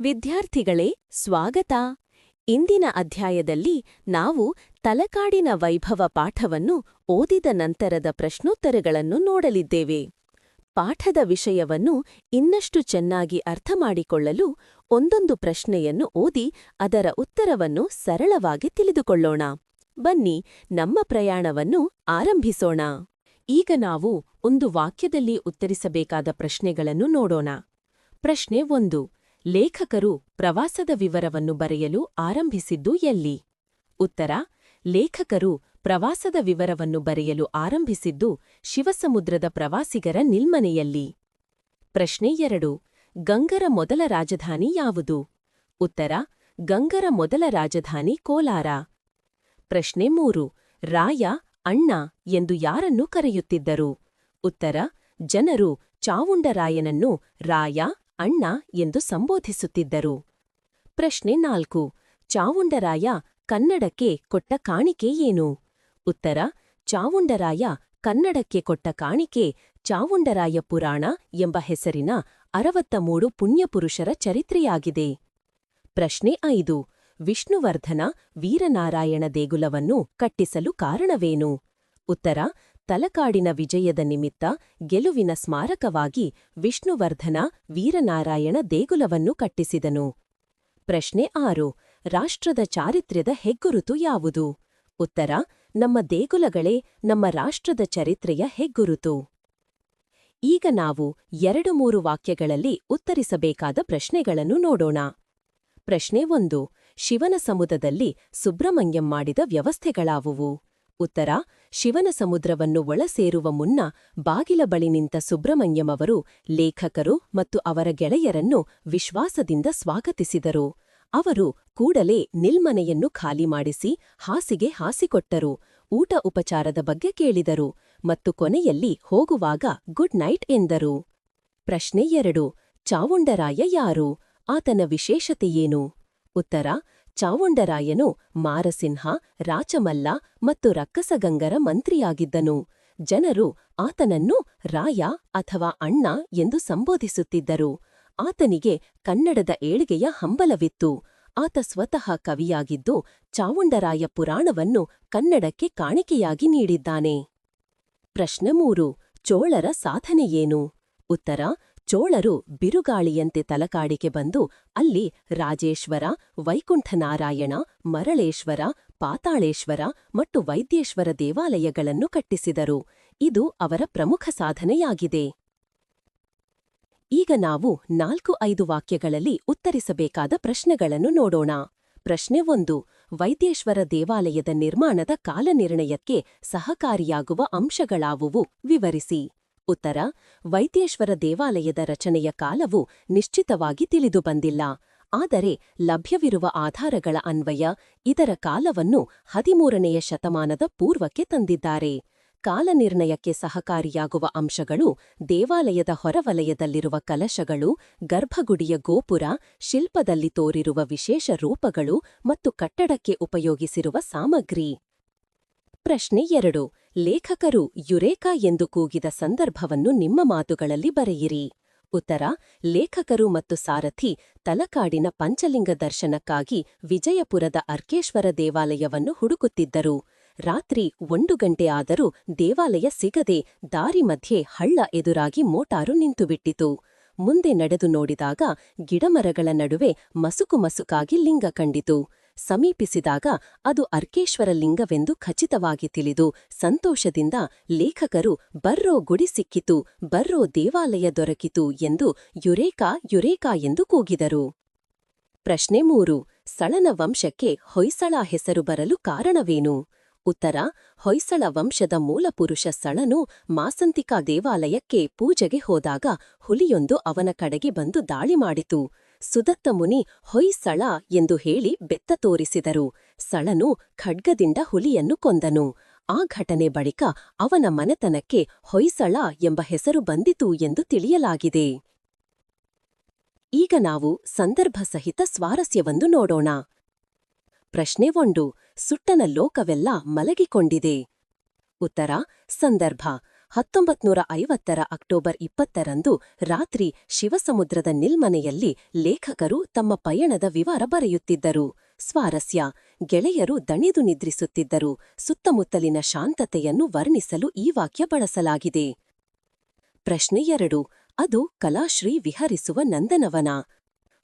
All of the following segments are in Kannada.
ವಿದ್ಯಾರ್ಥಿಗಳೇ, ಸ್ವಾಗತ. ಇಂದಿನ ಅಧ್ಯಾಯದಲ್ಲಿ ನಾವು ತಲಕಾಡಿನ ವೈಭವ ಪಾಠವನ್ನು ಓದಿದ ನಂತರದ ಪ್ರಶ್ನೋತ್ತರಗಳನ್ನು ನೋಡಲಿದ್ದೇವೆ. ಪಾಠದ ವಿಷಯವನ್ನು ಇನ್ನಷ್ಟು ಚೆನ್ನಾಗಿ ಅರ್ಥಮಾಡಿಕೊಳ್ಳಲು ಒಂದೊಂದು ಪ್ರಶ್ನೆಯನ್ನು ಓದಿ ಅದರ ಉತ್ತರವನ್ನು ಸರಳವಾಗಿ ತಿಳಿದುಕೊಳ್ಳೋಣ. ಬನ್ನಿ, ನಮ್ಮ ಪ್ರಯಾಣವನ್ನು ಆರಂಭಿಸೋಣ. ಈಗ ನಾವು ಒಂದು ವಾಕ್ಯದಲ್ಲಿ ಉತ್ತರಿಸಬೇಕಾದ ಪ್ರಶ್ನೆಗಳನ್ನು ನೋಡೋಣ. ಪ್ರಶ್ನೆ ಒಂದು. ಲೇಖಕರು ಪ್ರವಾಸದ ವಿವರವನ್ನು ಬರೆಯಲು ಆರಂಭಿಸಿದ್ದು ಎಲ್ಲಿ? ಉತ್ತರ, ಲೇಖಕರು ಪ್ರವಾಸದ ವಿವರವನ್ನು ಬರೆಯಲು ಆರಂಭಿಸಿದ್ದು ಶಿವಸಮುದ್ರದ ಪ್ರವಾಸಿಗರ ನಿಲ್ಮನೆಯಲ್ಲಿ. ಪ್ರಶ್ನೆ ಎರಡು, ಗಂಗರ ಮೊದಲ ರಾಜಧಾನಿ ಯಾವುದು? ಉತ್ತರ, ಗಂಗರ ಮೊದಲ ರಾಜಧಾನಿ ಕೋಲಾರ. ಪ್ರಶ್ನೆ ಮೂರು, ರಾಯ, ಅಣ್ಣ ಎಂದು ಯಾರನ್ನು ಕರೆಯುತ್ತಿದ್ದರು? ಉತ್ತರ, ಜನರು ಚಾವುಂಡರಾಯನನ್ನು ರಾಯ ಅಣ್ಣ ಎಂದು ಸಂಬೋಧಿಸುತ್ತಿದ್ದರು. ಪ್ರಶ್ನೆ ನಾಲ್ಕು. ಚಾವುಂಡರಾಯ ಕನ್ನಡಕ್ಕೆ ಕೊಟ್ಟ ಕಾಣಿಕೆ ಏನು? ಉತ್ತರ. ಚಾವುಂಡರಾಯ ಕನ್ನಡಕ್ಕೆ ಕೊಟ್ಟ ಕಾಣಿಕೆ ಚಾವುಂಡರಾಯ ಪುರಾಣ ಎಂಬ ಹೆಸರಿನ ಅರವತ್ತ ಮೂರು ಪುಣ್ಯಪುರುಷರ ಚರಿತ್ರೆಯಾಗಿದೆ. ಪ್ರಶ್ನೆ ಐದು. ವಿಷ್ಣುವರ್ಧನ ವೀರನಾರಾಯಣ ದೇಗುಲವನ್ನು ಕಟ್ಟಿಸಲು ಕಾರಣವೇನು? ಉತ್ತರ. ತಲಕಾಡಿನ ವಿಜಯದ ನಿಮಿತ್ತ ಗೆಲುವಿನ ಸ್ಮಾರಕವಾಗಿ ವಿಷ್ಣುವರ್ಧನ ವೀರನಾರಾಯಣ ದೇಗುಲವನ್ನು ಕಟ್ಟಿಸಿದನು. ಪ್ರಶ್ನೆ ಆರು. ರಾಷ್ಟ್ರದ ಚಾರಿತ್ರ್ಯದ ಹೆಗ್ಗುರುತು ಯಾವುದು? ಉತ್ತರ. ನಮ್ಮ ದೇಗುಲಗಳೇ ನಮ್ಮ ರಾಷ್ಟ್ರದ ಚರಿತ್ರೆಯ ಹೆಗ್ಗುರುತು. ಈಗ ನಾವು ಎರಡು ಮೂರು ವಾಕ್ಯಗಳಲ್ಲಿ ಉತ್ತರಿಸಬೇಕಾದ ಪ್ರಶ್ನೆಗಳನ್ನು ನೋಡೋಣ. ಪ್ರಶ್ನೆ ಒಂದು. ಶಿವನ ಸಮುದ್ರದಲ್ಲಿ ಸುಬ್ರಹ್ಮಣ್ಯಂ ಮಾಡಿದ ವ್ಯವಸ್ಥೆಗಳಾವುವು? ಉತ್ತರ, ಶಿವನ ಸಮುದ್ರವನ್ನು ಒಳಸೇರುವ ಮುನ್ನ ಬಾಗಿಲ ಬಳಿ ನಿಂತ ಸುಬ್ರಹ್ಮಣ್ಯಂ ಅವರು ಲೇಖಕರು ಮತ್ತು ಅವರ ಗೆಳೆಯರನ್ನು ವಿಶ್ವಾಸದಿಂದ ಸ್ವಾಗತಿಸಿದರು. ಅವರು ಕೂಡಲೇ ನಿಲ್ಮನೆಯನ್ನು ಖಾಲಿ ಮಾಡಿಸಿ ಹಾಸಿಗೆ ಹಾಸಿಕೊಟ್ಟರು. ಊಟ ಉಪಚಾರದ ಬಗ್ಗೆ ಕೇಳಿದರು ಮತ್ತು ಕೊನೆಯಲ್ಲಿ ಹೋಗುವಾಗ ಗುಡ್ ನೈಟ್ ಎಂದರು. ಪ್ರಶ್ನೆ ಎರಡು, ಚಾವುಂಡರಾಯ ಯಾರು? ಆತನ ವಿಶೇಷತೆಯೇನು ಉತ್ತರ ಚಾವುಂಡರಾಯನು ಮಾರಸಿಂಹ ರಾಚಮಲ್ಲ ಮತ್ತು ರಕ್ಕಸಗಂಗರ ಮಂತ್ರಿಯಾಗಿದ್ದನು. ಜನರು ಆತನನ್ನು ರಾಯ ಅಥವಾ ಅಣ್ಣ ಎಂದು ಸಂಬೋಧಿಸುತ್ತಿದ್ದರು. ಆತನಿಗೆ ಕನ್ನಡದ ಏಳಿಗೆಯ ಹಂಬಲವಿತ್ತು. ಆತ ಸ್ವತಃ ಕವಿಯಾಗಿದ್ದು ಚಾವುಂಡರಾಯ ಪುರಾಣವನ್ನು ಕನ್ನಡಕ್ಕೆ ಕಾಣಿಕೆಯಾಗಿ ನೀಡಿದ್ದಾನೆ. ಪ್ರಶ್ನೆ ಮೂರು, ಚೋಳರ ಸಾಧನೆಯೇನು ಉತ್ತರ ಚೋಳರು ಬಿರುಗಾಳಿಯಂತೆ ತಲಕಾಡಿಗೆ ಬಂದು ಅಲ್ಲಿ ರಾಜೇಶ್ವರ, ವೈಕುಂಠನಾರಾಯಣ, ಮರಳೇಶ್ವರ, ಪಾತಾಳೇಶ್ವರ ಮತ್ತು ವೈದ್ಯೇಶ್ವರ ದೇವಾಲಯಗಳನ್ನು ಕಟ್ಟಿಸಿದರು. ಇದು ಅವರ ಪ್ರಮುಖ ಸಾಧನೆಯಾಗಿದೆ. ಈಗ ನಾವು ನಾಲ್ಕು ಐದು ವಾಕ್ಯಗಳಲ್ಲಿ ಉತ್ತರಿಸಬೇಕಾದ ಪ್ರಶ್ನೆಗಳನ್ನು ನೋಡೋಣ. ಪ್ರಶ್ನೆ ಒಂದು, ವೈದ್ಯೇಶ್ವರ ದೇವಾಲಯದ ನಿರ್ಮಾಣದ ಕಾಲನಿರ್ಣಯಕ್ಕೆ ಸಹಕಾರಿಯಾಗುವ ಅಂಶಗಳಾವುವು? ವಿವರಿಸಿ. ಉತ್ತರ, ವೈದ್ಯೇಶ್ವರ ದೇವಾಲಯದ ರಚನೆಯ ಕಾಲವು ನಿಶ್ಚಿತವಾಗಿ ತಿಳಿದುಬಂದಿಲ್ಲ ಆದರೆ ಲಭ್ಯವಿರುವ ಆಧಾರಗಳ ಅನ್ವಯ ಇದರ ಕಾಲವನ್ನು ಹದಿಮೂರನೆಯ ಶತಮಾನದ ಪೂರ್ವಕ್ಕೆ ತಂದಿದ್ದಾರೆ. ಕಾಲನಿರ್ಣಯಕ್ಕೆ ಸಹಕಾರಿಯಾಗುವ ಅಂಶಗಳು ದೇವಾಲಯದ ಹೊರವಲಯದಲ್ಲಿರುವ ಕಲಶಗಳು, ಗರ್ಭಗುಡಿಯ ಗೋಪುರ, ಶಿಲ್ಪದಲ್ಲಿ ತೋರಿರುವ ವಿಶೇಷ ರೂಪಗಳು ಮತ್ತು ಕಟ್ಟಡಕ್ಕೆ ಉಪಯೋಗಿಸಿರುವ ಸಾಮಗ್ರಿ. ಪ್ರಶ್ನೆ ಎರಡು. ಲೇಖಕರು ಯುರೇಕಾ ಎಂದು ಕೂಗಿದ ಸಂದರ್ಭವನ್ನು ನಿಮ್ಮ ಮಾತುಗಳಲ್ಲಿ ಬರೆಯಿರಿ. ಉತ್ತರ, ಲೇಖಕರು ಮತ್ತು ಸಾರಥಿ ತಲಕಾಡಿನ ಪಂಚಲಿಂಗ ದರ್ಶನಕ್ಕಾಗಿ ವಿಜಯಪುರದ ಅರ್ಕೇಶ್ವರ ದೇವಾಲಯವನ್ನು ಹುಡುಕುತ್ತಿದ್ದರು. ರಾತ್ರಿ ಒಂದು ಗಂಟೆ ಆದರೂ ದೇವಾಲಯ ಸಿಗದೆ ದಾರಿ ಮಧ್ಯೆ ಹಳ್ಳ ಎದುರಾಗಿ ಮೋಟಾರು ನಿಂತುಬಿಟ್ಟಿತು. ಮುಂದೆ ನಡೆದು ನೋಡಿದಾಗ ಗಿಡಮರಗಳ ನಡುವೆ ಮಸುಕು ಮಸುಕಾಗಿ ಲಿಂಗ ಕಂಡಿತು. ಸಮೀಪಿಸಿದಾಗ ಅದು ಅರ್ಕೇಶ್ವರ ಲಿಂಗವೆಂದು ಖಚಿತವಾಗಿ ತಿಳಿದು ಸಂತೋಷದಿಂದ ಲೇಖಕರು ಬರ್ರೋ ಗುಡಿ ಸಿಕ್ಕಿತು, ಬರ್ರೋ ದೇವಾಲಯ ದೊರಕಿತು ಎಂದು ಯುರೇಕಾ ಯುರೇಕಾ ಎಂದು ಕೂಗಿದರು. ಪ್ರಶ್ನೆ ಮೂರು, ಸಳನ ವಂಶಕ್ಕೆ ಹೊಯ್ಸಳ ಹೆಸರು ಬರಲು ಕಾರಣವೇನು? ಉತ್ತರ, ಹೊಯ್ಸಳ ವಂಶದ ಮೂಲಪುರುಷ ಸಳನು ಮಾಸಂತಿಕಾ ದೇವಾಲಯಕ್ಕೆ ಪೂಜೆಗೆ ಹೋದಾಗ ಹುಲಿಯೊಂದು ಅವನ ಕಡೆಗೆ ಬಂದು ದಾಳಿ ಮಾಡಿತು. ಸುದತ್ತ ಮುನಿ ಹೊಯ್ಸಳ ಎಂದು ಹೇಳಿ ಬೆತ್ತ ತೋರಿಸಿದರು. ಸಳನು ಖಡ್ಗದಿಂದ ಹುಲಿಯನ್ನು ಕೊಂದನು. ಆ ಘಟನೆ ಬಳಿಕ ಅವನ ಮನೆತನಕ್ಕೆ ಹೊಯ್ಸಳ ಎಂಬ ಹೆಸರು ಬಂದಿತು ಎಂದು ತಿಳಿಯಲಾಗಿದೆ. ಈಗ ನಾವು ಸಂದರ್ಭ ಸಹಿತ ನೋಡೋಣ. ಪ್ರಶ್ನೆ ಒಂದು. ಸುಟ್ಟನ ಲೋಕವೆಲ್ಲ ಮಲಗಿಕೊಂಡಿದೆ. ಉತ್ತರ, ಸಂದರ್ಭ. ಹತ್ತೊಂಬತ್ನೂರ ಐವತ್ತರ ಅಕ್ಟೋಬರ್ ಇಪ್ಪತ್ತರಂದು ರಾತ್ರಿ ಶಿವಸಮುದ್ರದ ನಿಲ್ಮನೆಯಲ್ಲಿ ಲೇಖಕರು ತಮ್ಮ ಪಯಣದ ವಿವರ ಬರೆಯುತ್ತಿದ್ದರು. ಸ್ವಾರಸ್ಯ. ಗೆಳೆಯರು ದಣಿದು ನಿದ್ರಿಸುತ್ತಿದ್ದರು. ಸುತ್ತಮುತ್ತಲಿನ ಶಾಂತತೆಯನ್ನು ವರ್ಣಿಸಲು ಈ ವಾಕ್ಯ ಬಳಸಲಾಗಿದೆ. ಪ್ರಶ್ನೆ ಎರಡು. ಅದು ಕಲಾಶ್ರೀ ವಿಹರಿಸುವ ನಂದನವನ.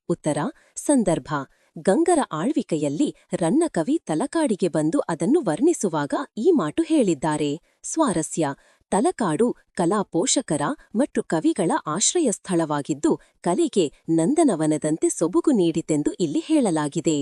ಉತ್ತರ, ಸಂದರ್ಭ. ಗಂಗರ ಆಳ್ವಿಕೆಯಲ್ಲಿ ರನ್ನಕವಿ ತಲಕಾಡಿಗೆ ಬಂದು ಅದನ್ನು ವರ್ಣಿಸುವಾಗ ಈ ಮಾಟು ಹೇಳಿದ್ದಾರೆ. ಸ್ವಾರಸ್ಯ, ತಲಕಾಡು ಕಲಾ ಪೋಷಕರ ಮತ್ತು ಕವಿಗಳ ಆಶ್ರಯ ಸ್ಥಳವಾಗಿದ್ದು ಕಲೆಗೆ ನಂದನವನದಂತೆ ಸೊಬಗು ನೀಡಿತೆಂದು ಇಲ್ಲಿ ಹೇಳಲಾಗಿದೆ.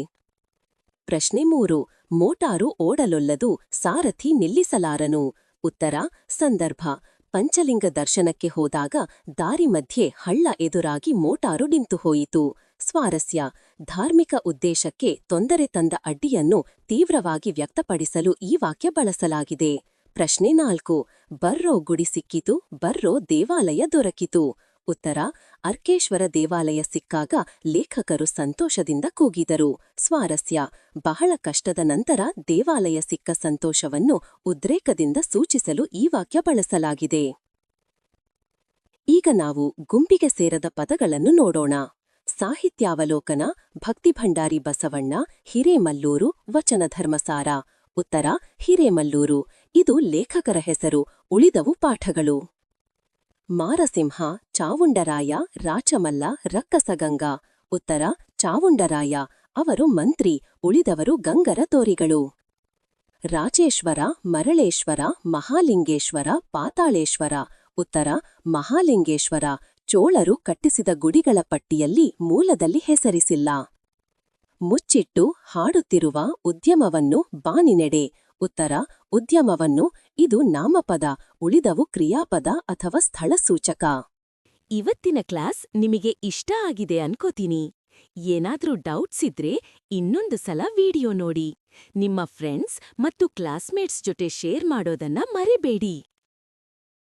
ಪ್ರಶ್ನೆ ಮೂರು, ಮೋಟಾರು ಓಡಲೊಲ್ಲದು ಸಾರಥಿ ನಿಲ್ಲಿಸಲಾರನು? ಉತ್ತರ, ಸಂದರ್ಭ, ಪಂಚಲಿಂಗ ದರ್ಶನಕ್ಕೆ ಹೋದಾಗ ದಾರಿ ಮಧ್ಯೆ ಹಳ್ಳ ಎದುರಾಗಿ ಮೋಟಾರು ನಿಂತುಹೋಯಿತು ಸ್ವಾರಸ್ಯ ಧಾರ್ಮಿಕ ಉದ್ದೇಶಕ್ಕೆ ತೊಂದರೆ ತಂದ ಅಡ್ಡಿಯನ್ನು ತೀವ್ರವಾಗಿ ವ್ಯಕ್ತಪಡಿಸಲು ಈ ವಾಕ್ಯ ಬಳಸಲಾಗಿದೆ. ಪ್ರಶ್ನೆ ನಾಲ್ಕು, ಬರ್ರೋ ಗುಡಿ ಸಿಕ್ಕಿತು, ಬರ್ರೋ ದೇವಾಲಯ ದೊರಕಿತು. ಉತ್ತರ, ಅರ್ಕೇಶ್ವರ ದೇವಾಲಯ ಸಿಕ್ಕಾಗ ಲೇಖಕರು ಸಂತೋಷದಿಂದ ಕೂಗಿದರು. ಸ್ವಾರಸ್ಯ, ಬಹಳ ಕಷ್ಟದ ನಂತರ ದೇವಾಲಯ ಸಿಕ್ಕ ಸಂತೋಷವನ್ನು ಉದ್ರೇಕದಿಂದ ಸೂಚಿಸಲು ಈ ವಾಕ್ಯ ಬಳಸಲಾಗಿದೆ. ಈಗ ನಾವು ಗುಂಪಿಗೆ ಸೇರದ ಪದಗಳನ್ನು ನೋಡೋಣ. ಸಾಹಿತ್ಯಾವಲೋಕನ ಭಕ್ತಿಭಂಡಾರಿ ಬಸವಣ್ಣ ಹಿರೇಮಲ್ಲೂರು ವಚನ ಧರ್ಮಸಾರ ಉತ್ತರ, ಹಿರೇಮಲ್ಲೂರು. ಇದು ಲೇಖಕರ ಹೆಸರು, ಉಳಿದವು ಪಾಠಗಳು. ಮಾರಸಿಂಹ, ಚಾವುಂಡರಾಯ, ರಾಚಮಲ್ಲ, ರಕ್ಕಸಗಂಗ. ಉತ್ತರ, ಚಾವುಂಡರಾಯ. ಅವರು ಮಂತ್ರಿ, ಉಳಿದವರು ಗಂಗರ ತೋರಿಗಳು. ರಾಜೇಶ್ವರ ಮರಳೇಶ್ವರ, ಮಹಾಲಿಂಗೇಶ್ವರ, ಪಾತಾಳೇಶ್ವರ. ಉತ್ತರ, ಮಹಾಲಿಂಗೇಶ್ವರ. ಚೋಳರು ಕಟ್ಟಿಸಿದ ಗುಡಿಗಳ ಪಟ್ಟಿಯಲ್ಲಿ ಮೂಲದಲ್ಲಿ ಹೆಸರಿಸಿಲ್ಲ. ಮುಚ್ಚಿಟ್ಟು ಹಾಡುತ್ತಿರುವ ಉದ್ಯಮವನ್ನು ಬಾನಿನೆಡೆ. ಉತ್ತರ, ಉದ್ಯಮವನ್ನು ಇದು ನಾಮಪದ, ಉಳಿದವು ಕ್ರಿಯಾಪದ ಅಥವಾ ಸ್ಥಳ ಸೂಚಕ. ಇವತ್ತಿನ ಕ್ಲಾಸ್ ನಿಮಗೆ ಇಷ್ಟ ಆಗಿದೆ ಅನ್ಕೋತೀನಿ. ಏನಾದ್ರೂ ಡೌಟ್ಸ್ ಇದ್ರೆ ಇನ್ನೊಂದು ಸಲ ವಿಡಿಯೋ ನೋಡಿ. ನಿಮ್ಮ ಫ್ರೆಂಡ್ಸ್ ಮತ್ತು ಕ್ಲಾಸ್ಮೇಟ್ಸ್ ಜೊತೆ ಶೇರ್ ಮಾಡೋದನ್ನ ಮರಿಬೇಡಿ.